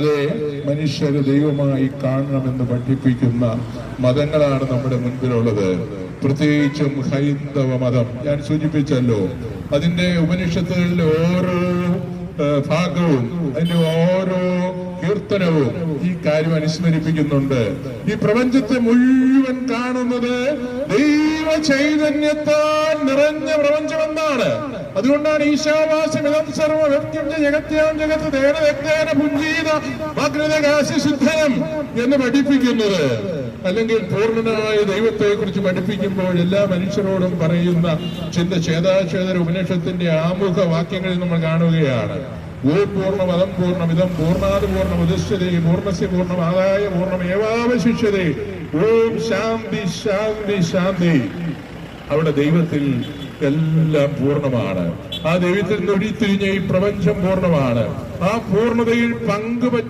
അതെ മനുഷ്യരെ ദൈവമായി കാണണമെന്ന് പഠിപ്പിക്കുന്ന മതങ്ങളാണ് നമ്മുടെ മുൻപിലുള്ളത്. പ്രത്യേകിച്ചും ഹൈന്ദവ മതം. ഞാൻ സൂചിപ്പിച്ചല്ലോ അതിന്റെ ഉപനിഷത്തുകളിലെ ഓരോ ഭാഗവും അതിന്റെ ഓരോ കീർത്തനവും ഈ കാര്യം അനുസ്മരിപ്പിക്കുന്നുണ്ട്. ഈ പ്രപഞ്ചത്തെ മുഴുവൻ കാണുന്നത് ദൈവ ചൈതന്യത്താൽ നിറഞ്ഞ പ്രപഞ്ചമെന്നാണ്. അതുകൊണ്ടാണ് ഈശാവാസി മിതം സർവ വ്യക്തിം ജഗത്യാം ജഗത്ത് ദേന വ്യക്തേന പുഞ്ചീത ഭഗ്നകാശി ശുദ്ധനം എന്ന് പഠിപ്പിക്കുന്നത്. അല്ലെങ്കിൽ പൂർണനായ ദൈവത്തെ കുറിച്ച് പഠിപ്പിക്കുമ്പോൾ എല്ലാ മനുഷ്യരോടും പറയുന്ന ചിന്ത ചേതാചേതര ഉപനിഷത്തിന്റെ ആമുഖ വാക്യങ്ങളിൽ നമ്മൾ കാണുകയാണ്. ഓം പൂർണ മതം പൂർണ മിതം പൂർണാത് പൂർണ ഉദിശ്യതേ പൂർണസ്യ പൂർണമാതായ പൂർണം ഏവാവശിഷ്യതേ ഓം ശാന്തി ശാന്തി ശാന്തി. അവിടെ ദൈവത്തിൽ എല്ലാം പൂർണമാണ്. ആ ദൈവത്തിൽ ഒഴിത്തിരിഞ്ഞ ഈ പ്രപഞ്ചം പൂർണമാണ്. ആ പൂർണതയിൽ പങ്കുപറ്റും